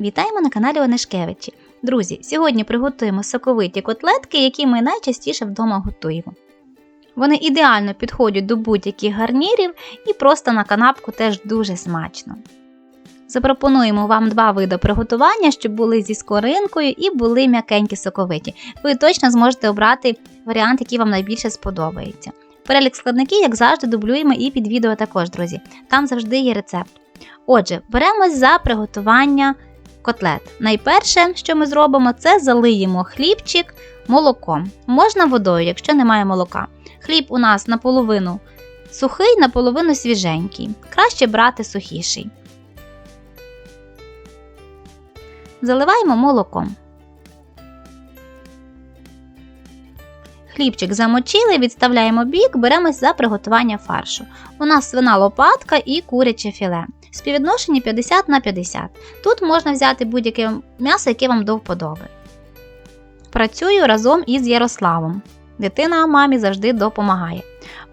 Вітаємо на каналі Онишкевичі. Друзі, сьогодні приготуємо соковиті котлетки, які ми найчастіше вдома готуємо. Вони ідеально підходять до будь-яких гарнірів і просто на канапку теж дуже смачно. Запропонуємо вам два види приготування, щоб були зі скоринкою і були м'якенькі соковиті. Ви точно зможете обрати варіант, який вам найбільше сподобається. Перелік складників, як завжди, дублюємо і під відео також, друзі. Там завжди є рецепт. Отже, беремось за приготування котлет. Найперше, що ми зробимо, це залиємо хлібчик молоком. Можна водою, якщо немає молока. Хліб у нас наполовину сухий, наполовину свіженький. Краще брати сухіший. Заливаємо молоком. Хлібчик замочили, відставляємо бік, беремось за приготування фаршу. У нас свина лопатка і куряче філе. Співвідношення 50 на 50. Тут можна взяти будь-яке м'ясо, яке вам до вподоби. Працюю разом із Ярославом. Дитина мамі завжди допомагає.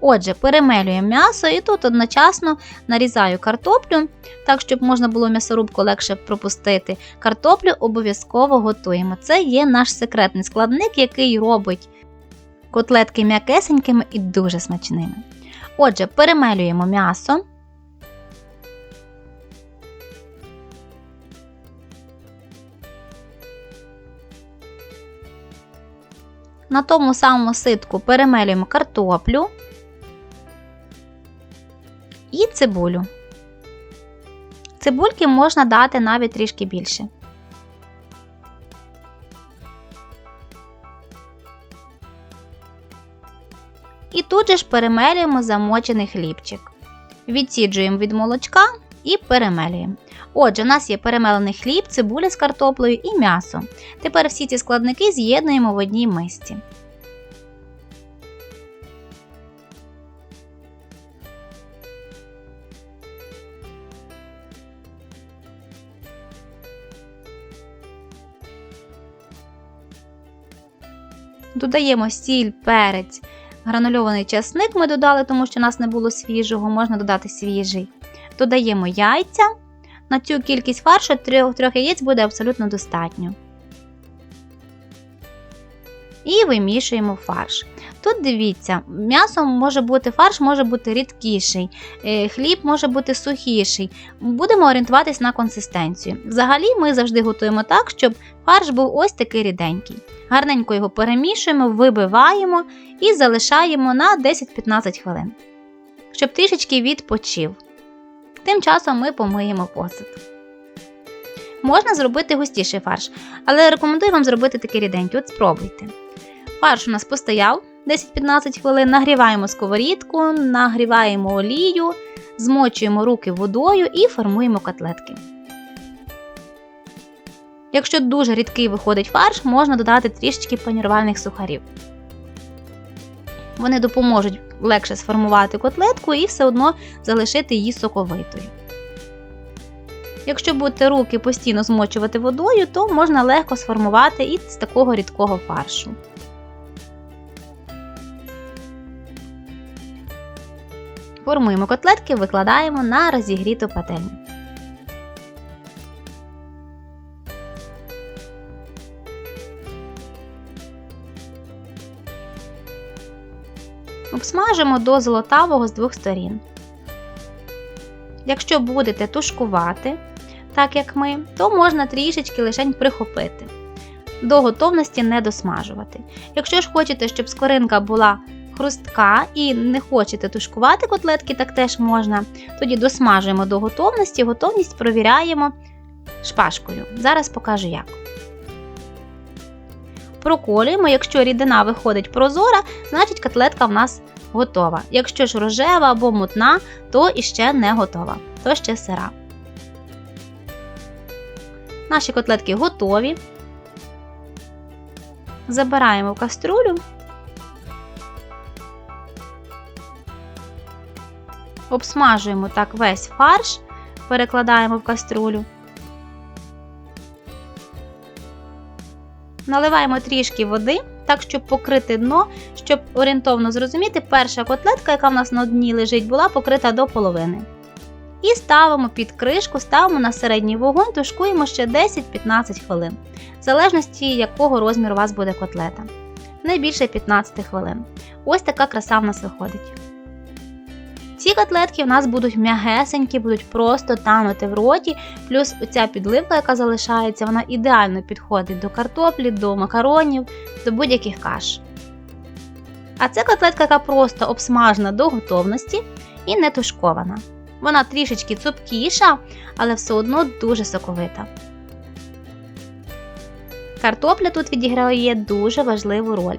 Отже, перемелюємо м'ясо і тут одночасно нарізаю картоплю, так, щоб можна було м'ясорубку легше пропустити. Картоплю обов'язково готуємо. Це є наш секретний складник, який робить котлетки м'якесенькими і дуже смачними. Отже, перемелюємо м'ясо. На тому самому ситку перемелюємо картоплю і цибулю. Цибульки можна дати навіть трішки більше. І тут же ж перемелюємо замочений хлібчик. Відсіджуємо від молочка і перемелюємо. Отже, у нас є перемелений хліб, цибуля з картоплею і м'ясо. Тепер всі ці складники з'єднуємо в одній мисці. Додаємо сіль, перець, гранульований часник ми додали, тому що у нас не було свіжого, можна додати свіжий. Додаємо яйця. На цю кількість фаршу трьох, яєць буде абсолютно достатньо. І вимішуємо фарш. Тут дивіться, м'ясо може бути фарш, може бути рідкіший, е, хліб може бути сухіший. Будемо орієнтуватись на консистенцію. Взагалі, ми завжди готуємо так, щоб фарш був ось такий ріденький. Гарненько його перемішуємо, вибиваємо і залишаємо на 10-15 хвилин, щоб трішечки відпочив. Тим часом ми помиємо посуд. Можна зробити густіший фарш, але рекомендую вам зробити такий ріденький. От спробуйте. Фарш у нас постояв 10-15 хвилин, нагріваємо сковорідку, нагріваємо олію, змочуємо руки водою і формуємо котлетки. Якщо дуже рідкий виходить фарш, можна додати трішечки панірувальних сухарів. Вони допоможуть легше сформувати котлетку і все одно залишити її соковитою. Якщо будете руки постійно змочувати водою, то можна легко сформувати і з такого рідкого фаршу. Формуємо котлетки, викладаємо на розігріту пательню. Обсмажимо до золотавого з двох сторін. Якщо будете тушкувати, так як ми, то можна трішечки лишень прихопити. До готовності не досмажувати. Якщо ж хочете, щоб скоринка була хрустка і не хочете тушкувати котлетки, так теж можна. Тоді досмажуємо до готовності, готовність провіряємо шпажкою. Зараз покажу як. Проколюємо, якщо рідина виходить прозора, значить котлетка в нас готова. Якщо ж рожева або мутна, то іще не готова, то ще сира. Наші котлетки готові. Забираємо в каструлю. Обсмажуємо так весь фарш, перекладаємо в каструлю. Наливаємо трішки води, так, щоб покрити дно, щоб орієнтовно зрозуміти, перша котлетка, яка в нас на дні лежить, була покрита до половини. І ставимо під кришку, ставимо на середній вогонь, тушкуємо ще 10-15 хвилин, в залежності якого розміру у вас буде котлета. Не більше 15 хвилин. Ось така краса в нас виходить. Ці котлетки у нас будуть м'ягесенькі, будуть просто танути в роті, плюс ця підливка, яка залишається, вона ідеально підходить до картоплі, до макаронів, до будь-яких каш. А це котлетка, яка просто обсмажена до готовності і не тушкована. Вона трішечки цупкіша, але все одно дуже соковита. Картопля тут відіграє дуже важливу роль.